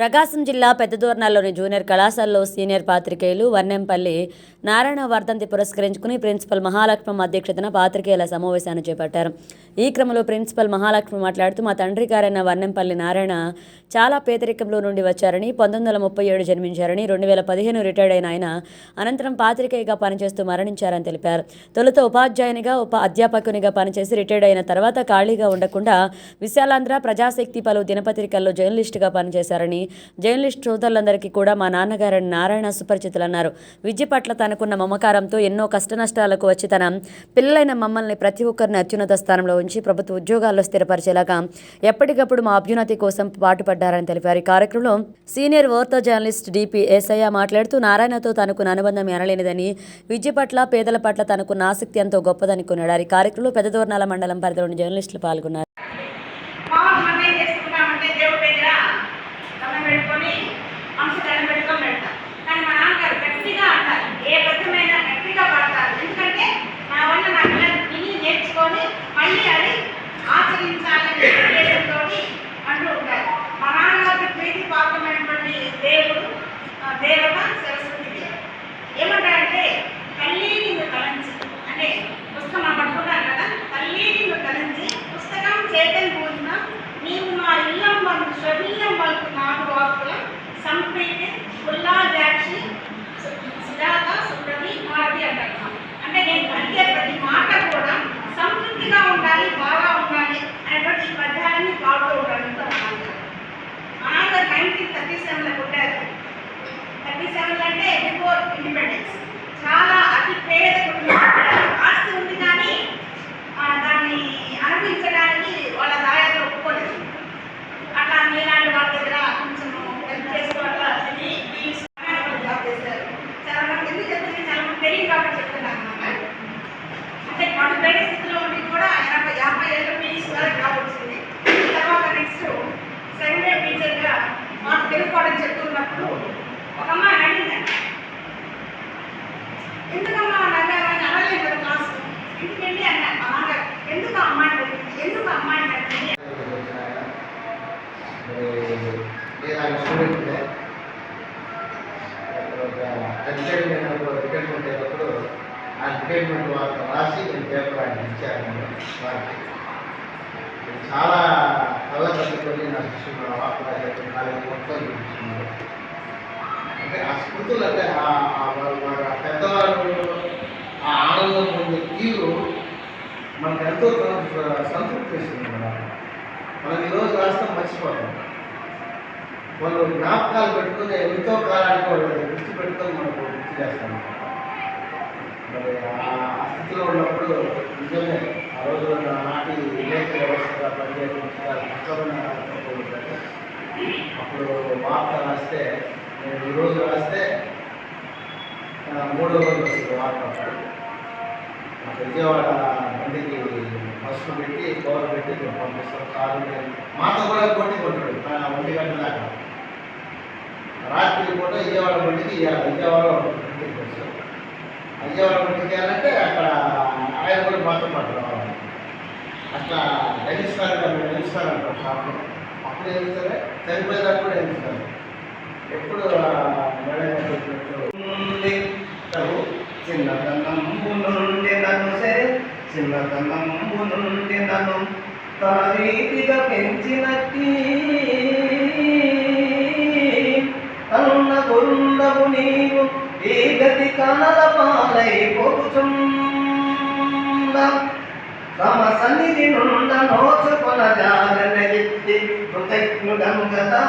ప్రకాశం జిల్లా పెద్దదూర్నాల్లోని జూనియర్ కళాశాలలో సీనియర్ పాత్రికేయులు వర్ణంపల్లి నారాయణ వర్ధంతి పురస్కరించుకుని ప్రిన్సిపల్ మహాలక్ష్మం అధ్యక్షతన పాత్రికేయుల సమావేశాన్ని చేపట్టారు. ఈ క్రమంలో ప్రిన్సిపల్ మహాలక్ష్మి మాట్లాడుతూ మా తండ్రి గారైన వర్ణంపల్లి నారాయణ చాలా పేదరికంలో నుండి వచ్చారని పంతొమ్మిది వందల ముప్పై ఏడు జన్మించారని రెండు వేల పదిహేను రిటైర్డ్ అయిన ఆయన అనంతరం పాత్రికేయుగా పనిచేస్తూ మరణించారని తెలిపారు. తొలుత ఉపాధ్యాయునిగా ఉప అధ్యాపకునిగా పనిచేసి రిటైర్డ్ అయిన తర్వాత ఖాళీగా ఉండకుండా విశాలాంధ్ర ప్రజాశక్తి పలు దినపత్రికల్లో జర్నలిస్టుగా పనిచేశారని జర్నలిస్ట్ సోదరులందరికీ కూడా మా నాన్నగారని నారాయణ సుపరిచితులన్నారు విద్య పట్ల తనకున్న మమకారంతో ఎన్నో కష్టనష్టాలకు వచ్చి తన పిల్లలైన మమ్మల్ని ప్రతి ఒక్కరిని అత్యున్నత స్థానంలో ఉంచి ప్రభుత్వ ఉద్యోగాల్లో స్థిరపరిచేలాగా ఎప్పటికప్పుడు మా అభ్యున్నతి కోసం పాటుపడ్డారని తెలిపారు. ఈ కార్యక్రమంలో సీనియర్ వార్తా జర్నలిస్ట్ డిపి ఏసయ్య మాట్లాడుతూ నారాయణతో తనకున్న అనుబంధం ఎనలేనిదని విద్య పట్ల పేదల పట్ల తనకున్న ఆసక్తి ఎంతో గొప్పదని కొన్నాడు ఈ కార్యక్రమంలో పెద్దదోర్నాల మండలం పరిధిలోని జర్నలిస్టులు పాల్గొన్నారు. சொல்லிய வாக்கு நாடு வாக்குல சம்பேத்து கொல்லாத నేను రిటైర్మెంట్ రిటైర్మెంట్ అయినప్పుడు ఆ రిటైర్మెంట్ వాళ్ళకి రాసి నేను పేపర్ ఆయన ఇచ్చాను. నేను వారికి చాలా కళ్ళ కట్టుకొని నా శిష్యులు వార్త కాలేజీ మొత్తం చూపిస్తున్నారు అంటే ఆ స్మృతులు అంటే ఆ- ఆ ఆ ఆనందం పొందే తీరు మనకు ఎంతో సంతృప్తి ఇస్తుంది మనం ఈరోజు రాస్తాం మర్చిపోతాం. వాళ్ళు జ్ఞాపకాలు పెట్టుకుని ఎంతో కాలానికి వాళ్ళు గుర్తు పెట్టుకొని మనకు గుర్తు చేస్తాం. మరి ఆ స్థితిలో ఉన్నప్పుడు నిజమే ఆ రోజు నా నాటి విలేక వ్యవస్థగా పనిచేయడం కష్టమైన అప్పుడు వార్త రాస్తే నేను ఈరోజు రాస్తే మూడో రోజు వస్తుంది వార్త. నాకు విజయవాడ బండికి బస్సు పెట్టి కవర్ పెట్టి పంపిస్తాం కారు మాతో కూడా కొట్టి కొంటాడు ఆ ఒంటి గంట దాకా రాత్రి పూట విజయవాడ బండికి ఇవ్వాలి విజయవాడ బండికి వస్తాం విజయవాడ వెళ్ళాలంటే అక్కడ ఆయన కూడా మాత్రం పాటు అట్లా ఎన్నిస్తారు కదా మేము ఎన్నిస్తారు షాప్లో. అప్పుడు ఏం సరే చనిపోయేటప్పుడు ఎన్నిస్తారు ఎప్పుడు మేడం నుండి తగు చిన్నతనంబు నుండి నన్ను సరే చిన్నతనంబు నుండి నన్ను తన రీతిగా పెంచినట్టి. పాలై తమ సన్నిధి నుండ నోచుకొన జాగన ఎత్తి కృతజ్ఞుడము కదా